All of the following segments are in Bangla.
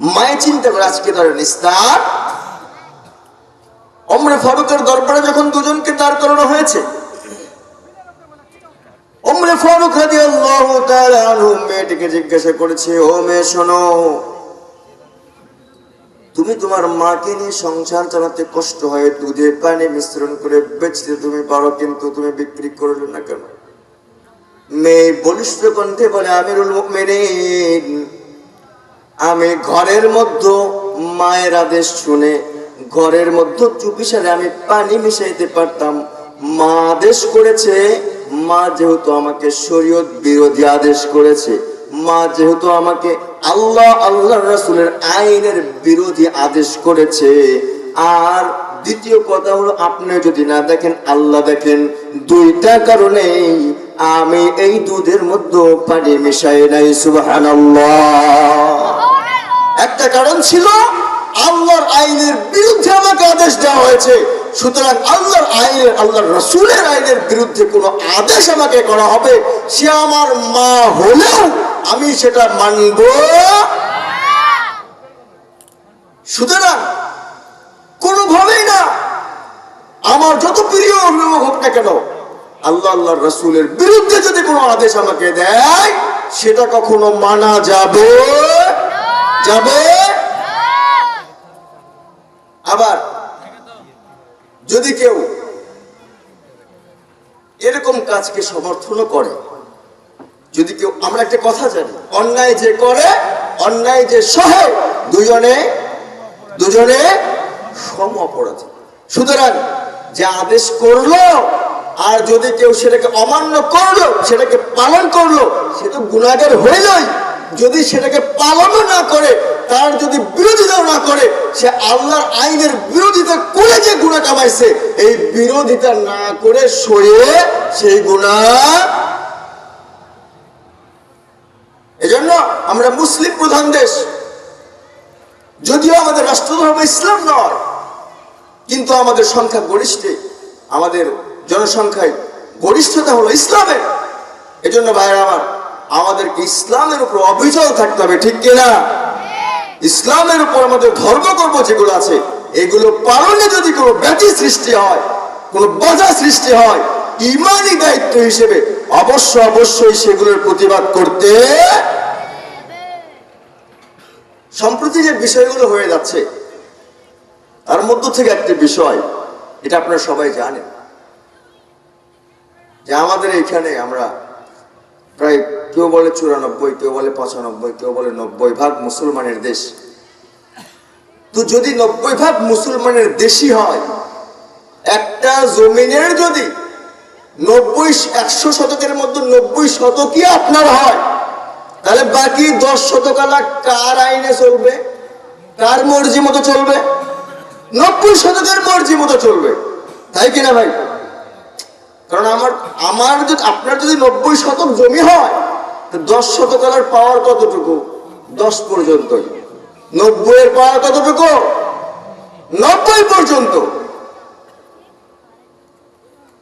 মায়ে চিন্তা করে আজকে ধরেন ইস্তার অমরে ফারুকের দরবারে যখন দুজনকে দাঁড় করানো হয়েছে অমরে ফারুক মেয়েটিকে জিজ্ঞাসা করেছে, ও মেয়ে, শোনো, তুমি তোমার মাকে নিয়ে সংসার চালাতে কষ্ট হয়, দুধে পানি মিশ্রণ করে বেচতে তুমি পারো, কিন্তু তুমি বিক্রি করলে না কেন? মেয়ে বলিষ্ঠ কণ্ঠে বলে, আমিরুল মুমিনিন। আমি ঘরের মধ্যে মায়ের আদেশ শুনে, ঘরের মধ্যে চুপিসারে আমি পানি মিশাইতে পারতাম। মা আদেশ করেছে, মা যেহেতু আমাকে শরীয়ত বিরোধী আদেশ করেছে, মা যেহেতু আমাকে আল্লাহ আল্লাহ রাসূলের আইনের বিরোধী আদেশ করেছে। আর দ্বিতীয় কথা হলো, আপনি যদি না দেখেন, আল্লাহ দেখেন দুইটা কারণেই আমি এই দুধের মধ্যে পানি মিশাই নাই, সুবহানাল্লাহ। একটা কারণ ছিল, আল্লাহর আইনের বিরুদ্ধে আমাকে আদেশ দেওয়া হয়েছে। সুতরাং আল্লাহর আইনের, আল্লাহর রসুলের আইনের বিরুদ্ধে কোনো আদেশ আমাকে করা হবে, সে আমার মা হলেও আমি সেটা মানব। সুতরাং কোনোভাবেই না, আমার যত প্রিয় অভিভাবক হোক না কেন, আল্লাহ আল্লাহর রসুলের বিরুদ্ধে যদি কোনো আদেশ আমাকে দেয়, সেটা কখনো মানা যাবে। যাবে? আবার, যদি কেউ এরকম কাজকে সমর্থনও করে, যদি কেউ, আমরা একটা কথা জানি, অন্যায় যে করে, অন্যায় যে সহে, দুজনে দুজনে সম অপরাধী। সুতরাং যে আদেশ করল, আর যদি কেউ সেটাকে অমান্য করল, সেটাকে পালন করল, সে তো গুণাগার হইলই। যদি সেটাকে পালনও না করে, তার যদি বিরোধিতাও না করে, সে আল্লাহর আইনের বিরোধিতা করে যে গুণা কামাইছে, এই বিরোধিতা না করে সয়ে সেই গুণা এজন্য আমরা মুসলিম প্রধান দেশ। যদিও আমাদের রাষ্ট্রধর্ম ইসলাম নয়, কিন্তু আমাদের সংখ্যা গরিষ্ঠে, আমাদের জনসংখ্যায় গরিষ্ঠতা হলো ইসলামের। এজন্য ভাইরা আমার আমাদেরকে ইসলামের উপর অবিচল থাকতে হবে, ঠিক কিনা? ইসলামের উপর আমাদের ধর্মকর্ম যেগুলো আছে, এগুলো পালনে যদি কোনো ব্যতি সৃষ্টি হয়, কোনো বাধা সৃষ্টি হয় ইমানি দায়িত্ব হিসেবে অবশ্য অবশ্যই সেগুলোর প্রতিবাদ করতে সম্প্রতি যে বিষয়গুলো হয়ে যাচ্ছে, তার মধ্য থেকে একটি বিষয়, এটা আপনারা সবাই জানেন, যে আমাদের এখানে আমরা প্রায় কেউ বলে চুরানব্বই, কেউ বলে পঁচানব্বই, কেউ বলে নব্বই ভাগ মুসলমানের দেশ। তো যদি নব্বই ভাগ মুসলমানের দেশই হয়, একটা জমিনের যদি নব্বই একশো শতকের মধ্যে নব্বই শতকই আপনার হয়, তাহলে বাকি দশ শতকালা কার আইনে চলবে? কার মর্জি মতো চলবে? নব্বই শতকের মর্জি মতো চলবে। তাই কিনা ভাই? কারণ আমার আমার যদি, আপনার যদি নব্বই শতক জমি হয় দশ শতকালার পাওয়ার কতটুকু? দশ পর্যন্তই। নব্বই এর পাওয়ার কতটুকু? নব্বই পর্যন্ত।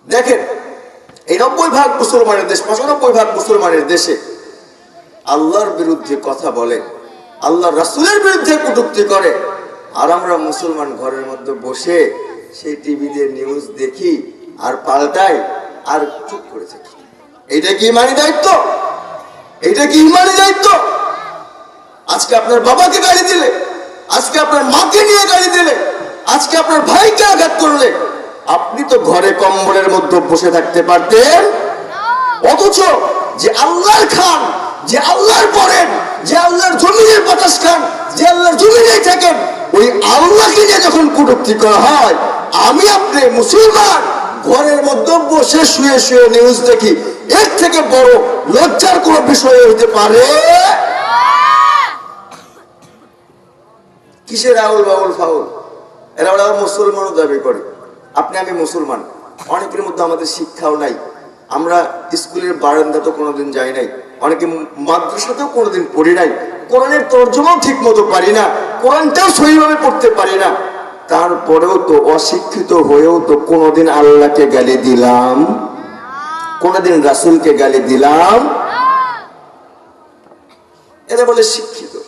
দেখেন, এই নব্বই ভাগ মুসলমানের দেশ, পঁচানব্বই ভাগ মুসলমানের দেশে আল্লাহর বিরুদ্ধে কথা বলে আল্লাহ রাসুলের বিরুদ্ধে কটুক্তি করে। আর আমরা মুসলমান ঘরের মধ্যে বসে সেই টিভিতে নিউজ দেখি আর পাল্টাই আর চুপ করে থাকি। এটা কি ইমানি দায়িত্ব? এটা কি ইমানি দায়িত্ব? আজকে আপনার বাবাকে গাড়ি দিলে, আজকে আপনার মাকে নিয়ে গাড়ি দিলে, আজকে আপনার ভাইকে আঘাত করলে, আপনি তো ঘরে কম্বলের মধ্যে বসে থাকতে পারতেন। অথচ যে আল্লাহর খান, যে আল্লাহর পরেন যে আল্লাহর জমিনের বাতাস খান, যে আল্লাহর জমিনেই থাকেন, ওই আল্লাহকে নিয়ে যখন কটূক্তি করা হয়, আমি আপনি মুসলমান ঘরের মধ্যে বসে শুয়ে শুয়ে নিউজ দেখি। এর থেকে বড় লজ্জার কোনো বিষয় হইতে পারে? কিসের আউল বাউল ফাউল? এরা ওরা মুসলমানও দাবি করে। আপনি আমি মুসলমান। অনেকের মধ্যে আমাদের শিক্ষাও নাই। আমরা স্কুলের বারান্দা তো কোনোদিন যাই নাই। অনেকে মাদ্রাসাতেও কোনোদিন পড়ি নাই। কোরআনের তর্জমাও ঠিক মতো পারি না। কোরআনটাও সহিভাবে পড়তে পারি না। তারপরেও তো অশিক্ষিত হয়েও তো কোনোদিন আল্লাহকে গালি দিলাম। কোনোদিন রাসুলকে গালি দিলাম। এরা বলে শিক্ষিত।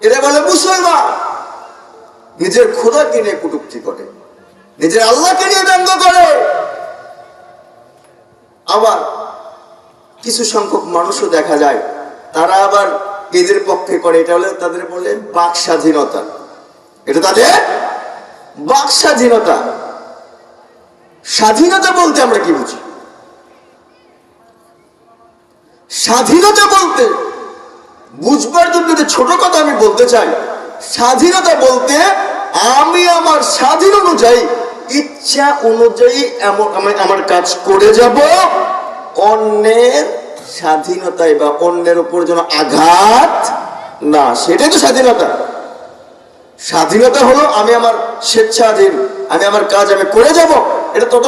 এরা বলে মুসলমান। নিজের খোদাকে নিয়ে কটুক্তি করে। নিজের আল্লাহকে নিয়ে ব্যঙ্গ করে। আবার কিছু সংখ্যক মানুষও দেখা যায়, তারা আবার এদের পক্ষে করে। এটা হলে তাদের বলে বাক স্বাধীনতা। এটা তাদের বাক স্বাধীনতা স্বাধীনতা বলতে আমরা কি বুঝি? স্বাধীনতা বলতে বুঝবার জন্য যে ছোট কথা আমি বলতে চাই, স্বাধীনতা বলতে আমি আমার স্বাধীন অনুযায়ী, ইচ্ছা অনুযায়ী এমন আমি আমার কাজ করে যাব, অন্যের স্বাধীনতায় বা অন্যের উপর যেন আঘাত না সেটাই তো স্বাধীনতা। স্বাধীনতা হলো আমি আমার স্বেচ্ছাধীন আমি আমার কাজ আমি করে যাব এটা তত